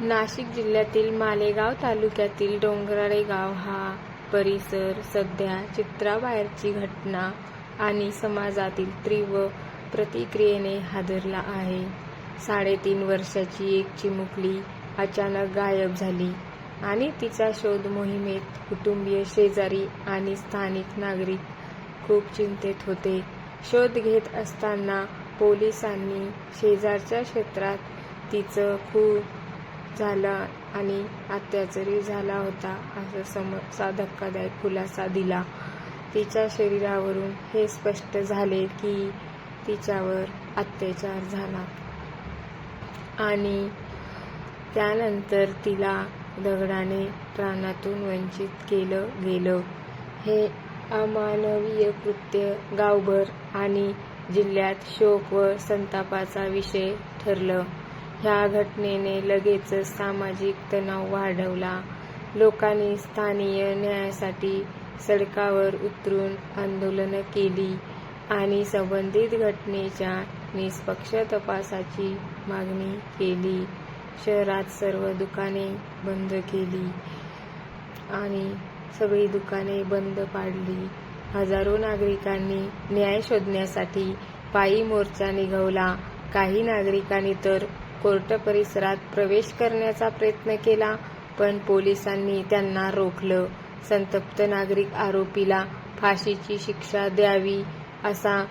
नाशिक जिल्ह्यातील मालेगाव तालुक्यातील डोंगराळे गाव हा परिसर सध्या चित्राबाहेरची घटना आणि समाजातील तीव्र प्रतिक्रियेने हादरला आहे. साडेतीन वर्षाची एक चिमुकली अचानक गायब झाली आणि तिचा शोध मोहिमेत कुटुंबीय शेजारी आणि स्थानिक नागरिक खूप चिंतेत होते. शोध घेत असताना पोलिसांनी शेजारच्या क्षेत्रात तिचं खूप झाला आणि अत्याचारी झाला होता असं समोरचा धक्कादायक खुलासा दिला. तिच्या शरीरावरून हे स्पष्ट झाले की तिच्यावर अत्याचार झाला. आणि त्यानंतर तिला दगडाने प्राणातून वंचित केलं गेलं. हे अमानवीय कृत्य गावभर आणि जिल्ह्यात शोक व संतापाचा विषय ठरलं. ह्या घटनेने लगेचच सामाजिक तणाव वाढवला. लोकांनी स्थानीय न्यायासाठी सडकावर उतरून आंदोलनं केली आणि संबंधित घटनेच्या निष्पक्ष तपासाची मागणी केली. शहरात सर्व दुकाने बंद केली आणि सगळी दुकाने बंद पाडली. हजारो नागरिकांनी न्याय शोधण्यासाठी पायी मोर्चा निघवला. काही नागरिकांनी तर कोर्ट परिसरात प्रवेश करण्याचा प्रयत्न केला पण पोलिसांनी त्यांना रोखलं. संतप्त नागरिक आरोपीला फाशीची शिक्षा द्यावी असा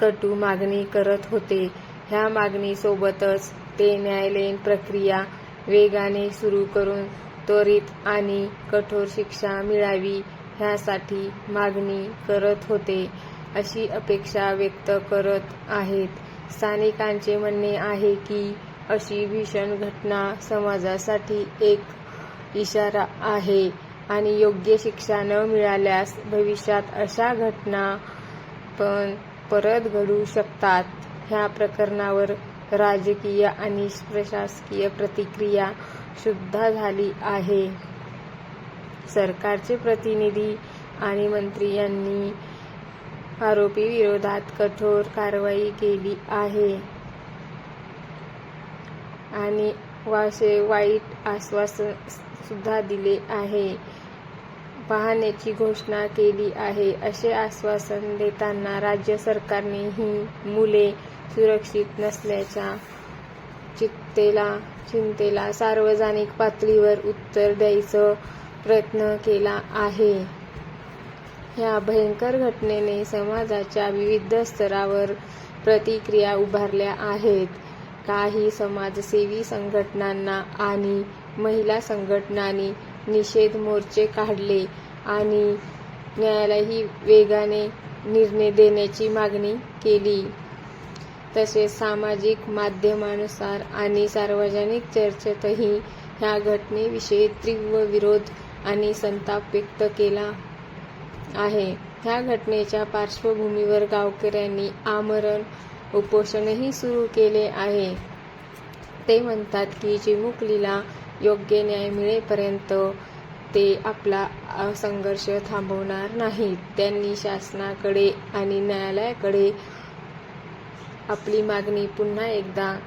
कटू मागणी करत होते. ह्या मागणीसोबतच ते न्यायालयीन प्रक्रिया वेगाने सुरू करून त्वरित आणि कठोर शिक्षा मिळावी ह्यासाठी मागणी करत होते अशी अपेक्षा व्यक्त करत आहेत. स्थानिकांचे म्हणणे आहे की अशी भीषण घटना समाजासाठी एक इशारा आहे आणि योग्य शिक्षा न मिळाल्यास भविष्यात अशा घटना पण परत घडू शकतात. ह्या प्रकरणावर राजकीय आणि प्रशासकीय प्रतिक्रिया सुद्धा झाली आहे. सरकारचे प्रतिनिधी आणि मंत्री यांनी आरोपी विरोधात कठोर कारवाई केली आहे. आणि वासे वाईट आश्वासन सुद्धा दिले आहे. पाहण्याची घोषणा केली आहे. असे आश्वासन देताना राज्य सरकारने ही मुले सुरक्षित नसल्याच्या चित्तेला चिंतेला सार्वजनिक पातळीवर उत्तर द्यायचा प्रयत्न केला आहे. ह्या भयंकर घटनेने समाजाच्या विविध स्तरावर प्रतिक्रिया उभारल्या आहेत. काही समाजसेवी संघटनांना आणि महिला संघटनांनी निषेध मोर्चे काढले आणि न्यायालयही वेगाने निर्णय देण्याची मागणी केली. तसेच सामाजिक माध्यमानुसार आणि सार्वजनिक चर्चेतही ह्या घटनेविषयी तीव्र विरोध आणि संताप व्यक्त केला. आहे. ह्या घटनेच्या पार्श्वभूमीवर गावकऱ्यांनी आमरण उपोषणही सुरू केले आहे. ते म्हणतात की चिमुकलीला योग्य न्याय मिळेपर्यंत ते आपला संघर्ष थांबवणार नाहीत. त्यांनी शासनाकडे आणि न्यायालयाकडे आपली मागणी पुन्हा एकदा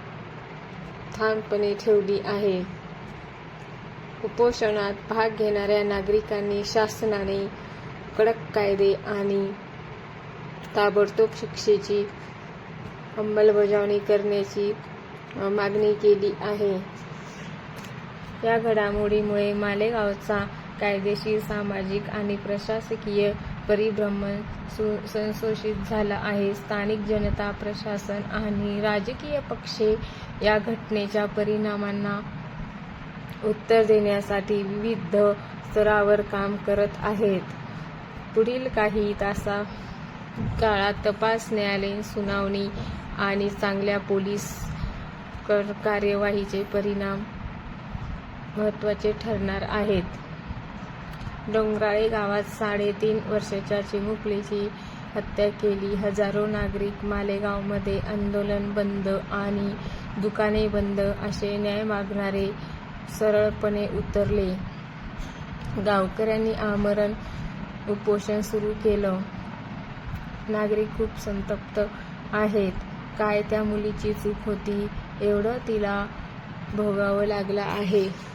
ठामपणे ठेवली आहे. उपोषणात भाग घेणाऱ्या नागरिकांनी शासनाने कडक कायदे आणि ताबडतोब शिक्षेची अंमलबजावणी करण्याची मागणी केली आहे. या घडामोडीमुळे मालेगावचा कायदेशीर सामाजिक आणि प्रशासकीय परिभ्रमण संशोषित झाला आहे. स्थानिक जनता प्रशासन आणि राजकीय पक्षे या घटनेच्या परिणामांना उत्तर देण्यासाठी विविध स्तरावर काम करत आहेत. पुढील काही तासा काळात तपास न्यायालयीन सुनावणी आणि चांगल्या पोलीस कार्यवाहीचे परिणाम महत्त्वाचे ठरणार आहेत. डोंगराळे गावात साडेतीन वर्षाच्या चिमुकलीची हत्या केली. हजारो नागरिक मालेगावमध्ये आंदोलन बंद आणि दुकाने बंद असे न्याय मागणारे सरळपणे उतरले. गावकऱ्यांनी आमरण उपोषण सुरू केलं. नागरिक खूप संतप्त आहेत. काय त्या मुलीची चूक होती एवढं तिला भोगावं लागलं आहे.